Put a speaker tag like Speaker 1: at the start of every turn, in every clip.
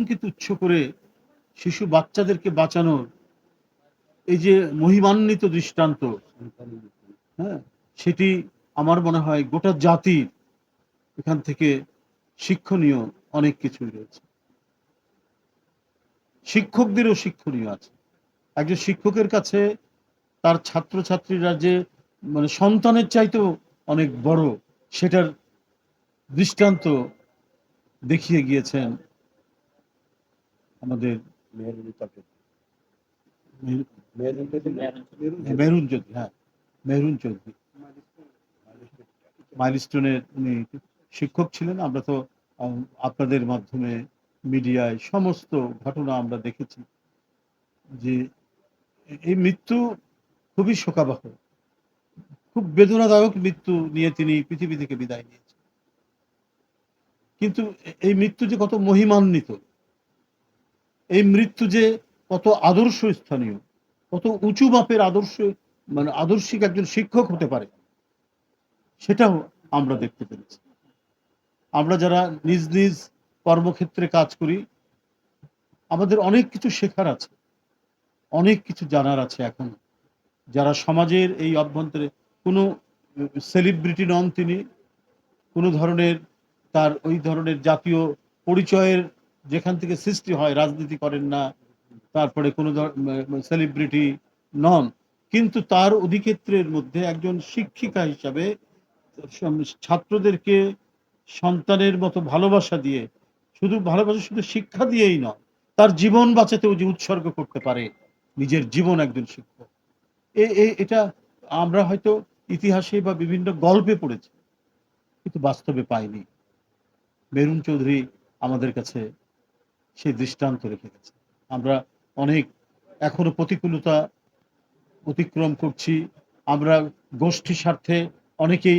Speaker 1: জীবনকে তুচ্ছ করে শিশু বাচ্চাদেরকে বাঁচানোর এই যে মহিমান্বিত দৃষ্টান্ত হ্যাঁ সেটি আমার মনে হয় গোটা জাতির এখান থেকে শিক্ষণীয় অনেক কিছুই রয়েছে। শিক্ষকদেরও শিক্ষণীয় আছে। একজন শিক্ষকের কাছে তার ছাত্রছাত্রীরা যে মানে সন্তানের চাইতেও অনেক বড়, সেটার দৃষ্টান্ত দেখিয়ে গিয়েছেন আমাদের মেহরুন চৌধুরী হ্যাঁ মেহরুন চৌধুরী। মাইলস্টোনের উনি শিক্ষক ছিলেন। আমরা তো আপনাদের মাধ্যমে মিডিয়ায় সমস্ত ঘটনা আমরা দেখেছি যে এই মৃত্যু খুবই শোকাবহ। খুব বেদনাদায়ক মৃত্যু নিয়ে তিনি পৃথিবী থেকে বিদায় নিয়েছেন। কিন্তু এই মৃত্যু যে কত মহিমান্বিত এই মৃত্যু যে কত আদর্শ স্থানীয়, কত উঁচু মাপের আদর্শ মানে আদর্শিক একজন শিক্ষক হতে পারে, সেটাও আমরা দেখতে পেরেছি। আমরা যারা নিজ নিজ কর্মক্ষেত্রে কাজ করি, আমাদের অনেক কিছু শেখার আছে, অনেক কিছু জানার আছে এখন। যারা সমাজের এই অভ্যন্তরে কোনো সেলিব্রিটি নন তিনি, কোনো ধরনের তার ওই ধরনের জাতীয় পরিচয়ের যেখান থেকে সৃষ্টি হয়, রাজনীতি করেন না, তারপরে কোনো সেলিব্রিটি নন। কিন্তু তার অধিক্ষেত্রের মধ্যে একজন শিক্ষিকা হিসাবে ছাত্রদেরকে সন্তানের মতো ভালোবাসা দিয়ে, শুধু ভালোবাসা, শুধু শিক্ষা দিয়েই নয়, তার জীবন বাঁচাতেও যে উৎসর্গ করতে পারে, নিজের জীবন একজন শিক্ষক। এ- এটা আমরা হয়তো ইতিহাসে বা বিভিন্ন গল্পে পড়েছি, কিন্তু বাস্তবে পাইনি। মেরুন চৌধুরী আমাদের কাছে সেই দৃষ্টান্ত রেখে গেছে। আমরা অনেক এখনও প্রতিকূলতা অতিক্রম করছি। আমরা গোষ্ঠী স্বার্থে অনেকেই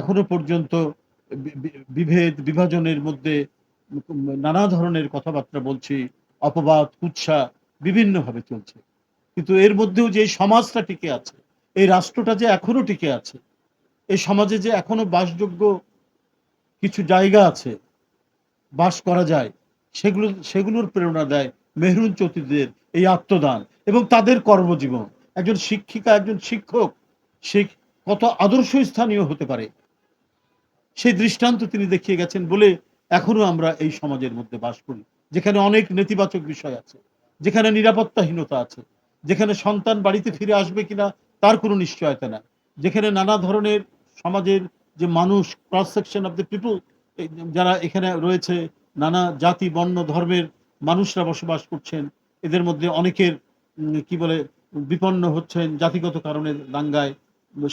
Speaker 1: এখনও পর্যন্ত বিভেদ, বিভাজনের মধ্যে নানা ধরনের কথাবার্তা বলছি, অপবাদ, কুৎসা বিভিন্নভাবে চলছে। কিন্তু এর মধ্যেও যে সমাজটা টিকে আছে, এই রাষ্ট্রটা যে এখনও টিকে আছে, এই সমাজে যে এখনও বাসযোগ্য কিছু জায়গা আছে, বাস করা যায় সেগুলো, সেগুলোর প্রেরণা দেয় মেহরুন চৌধুরীদের এই আত্মদান এবং তাদের কর্মজীবন। একজন শিক্ষিকা, একজন শিক্ষক, সে কত আদর্শ স্থানীয় হতে পারে? সেই দৃষ্টান্ত তিনি দেখিয়ে গেছেন বলে এখনও আমরা এই সমাজের মধ্যে বাস করি, যেখানে অনেক নেতিবাচক বিষয় আছে, যেখানে নিরাপত্তাহীনতা আছে, যেখানে সন্তান বাড়িতে ফিরে আসবে কিনা তার কোনো নিশ্চয়তা নাই, যেখানে নানা ধরনের সমাজের যে মানুষ cross section of the people যারা এখানে রয়েছে নানা জাতি, বর্ণ, ধর্মের মানুষরা বসবাস করছেন। এদের মধ্যে অনেকের কি বলে, বিপন্ন হচ্ছেন জাতিগত কারণে দাঙ্গায়,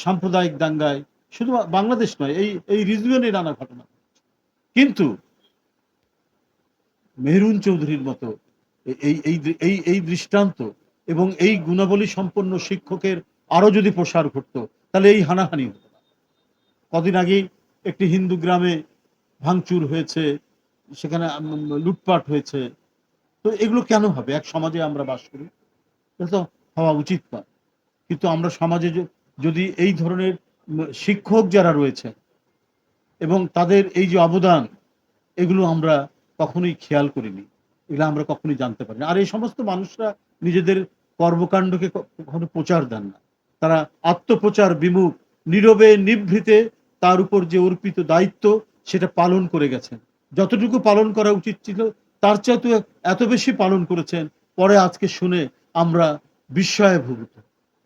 Speaker 1: সাম্প্রদায়িক দাঙ্গায়। শুধু বাংলাদেশ নয়, এই এই রিজিয়নে নানা ঘটনা কিন্তু মেহরুন চৌধুরীর মতো এই এই এই দৃষ্টান্ত এবং এই গুণাবলী সম্পন্ন শিক্ষকের আরও যদি প্রসার ঘটতো, তাহলে এই হানাহানি হতো কদিন আগেই একটি হিন্দু গ্রামে ভাঙচুর হয়েছে সেখানে লুটপাট হয়েছে। তো এগুলো কেন হবে? এক সমাজে আমরা বাস করি। এটা তো হওয়া উচিত নয়। কিন্তু আমরা সমাজে যদি এই ধরনের শিক্ষক যারা রয়েছে এবং তাদের এই যে অবদান, এগুলো আমরা কখনোই খেয়াল করিনি। এগুলো আমরা কখনোই জানতে পারিনি। আর এই সমস্ত মানুষরা নিজেদের কর্মকাণ্ডকে কখনো প্রচার দেন না। তারা আত্মপ্রচার বিমুখ নীরবে নিভৃতে তার উপর যে অর্পিত দায়িত্ব, সেটা পালন করে গেছেন। যতটুকু পালন করা উচিত ছিল, তার চাইতে এত বেশি পালন করেছেন। পরে আজকে শুনে আমরা বিস্ময়ে ভূমিত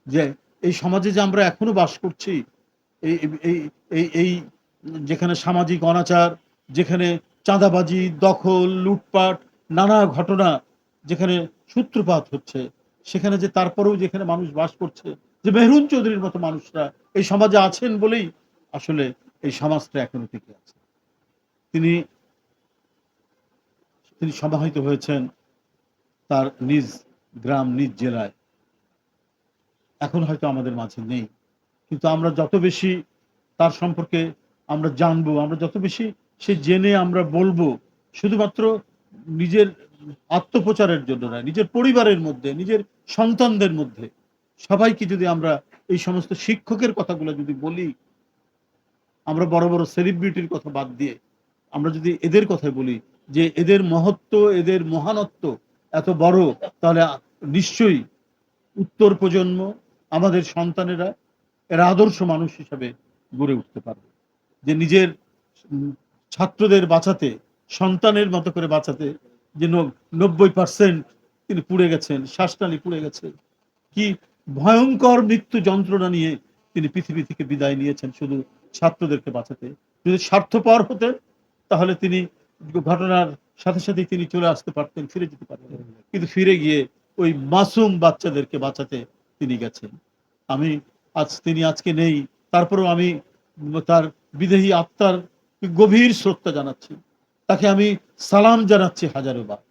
Speaker 1: যে এই সমাজে যে আমরা এখনও বাস করছি এই এই এই যেখানে সামাজিক অনাচার, যেখানে চাঁদাবাজি, দখল, লুটপাট, নানা ঘটনা যেখানে সূত্রপাত হচ্ছে, সেখানে যে তারপরেও যেখানে মানুষ বাস করছে, যে মেহরুন চৌধুরীর মতো মানুষরা এই সমাজে আছেন বলেই আসলে এই সমাজটা এখনও টিকে আছে। তিনি তিনি সমাহিত হয়েছেন তার নিজ গ্রাম, নিজ জেলায়। এখন হয়তো আমাদের মাঝে নেই। কিন্তু আমরা যত বেশি তার সম্পর্কে আমরা জানব, আমরা যত বেশি সে জেনে আমরা বলব, শুধুমাত্র নিজের আত্মপ্রচারের জন্য নয়, নিজের পরিবারের মধ্যে, নিজের সন্তানদের মধ্যে। সবাইকে যদি আমরা এই সমস্ত শিক্ষকের কথাগুলো যদি বলি, আমরা বড় বড় সেলিব্রিটির কথা বাদ দিয়ে আমরা যদি এদের কথাই বলি যে এদের মহত্ব, এদের মহানত্ব এত বড়, তাহলে নিশ্চয়ই উত্তর প্রজন্ম, আমাদের সন্তানেরা এরা আদর্শ মানুষ হিসাবে গড়ে উঠতে পারবে। যে নিজের ছাত্রদের বাঁচাতে, সন্তানের মতো করে বাঁচাতে যে নব্বই পার্সেন্ট তিনি পুড়ে গেছেন শ্বাসটালি পুড়ে গেছে, কি ভয়ঙ্কর মৃত্যু যন্ত্রণা নিয়ে তিনি পৃথিবী থেকে বিদায় নিয়েছেন শুধু ছাত্রদেরকে বাঁচাতে। যদি স্বার্থপর হতেন, তাহলে তিনি ঘটনার সাথে সাথে তিনি চলে আসতে পারতেন, ফিরে যেতে পারতেন। কিন্তু ফিরে গিয়ে ওই মাসুম বাচ্চাদেরকে বাঁচাতে তিনি গেছেন। আমি আজ, তিনি আজকে নেই, তারপরেও আমি তার বিদেহী আত্মার গভীর শ্রদ্ধা জানাচ্ছি। তাকে আমি সালাম জানাচ্ছি হাজারো বার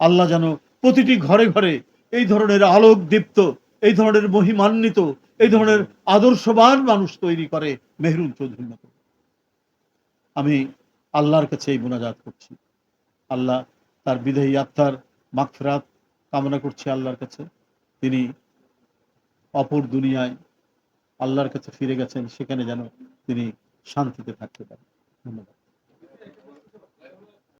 Speaker 1: আল্লাহ যেন প্রতিটি ঘরে ঘরে এই ধরনের আলোক দীপ্ত এই ধরনের মহিমান্বিত, এই ধরনের আদর্শবান মানুষ তৈরি করে, মেহরুন চৌধুরীর মতো। আমি আল্লাহর কাছে এই মোনাজাত করছি। আল্লাহ তার বিদেহী আত্মার মাগফিরাত কামনা করছি আল্লাহর কাছে। তিনি অপর দুনিয়ায় আল্লাহর কাছে ফিরে গেছেন, সেখানে যেন তিনি শান্তিতে থাকতে পারেন। ধন্যবাদ।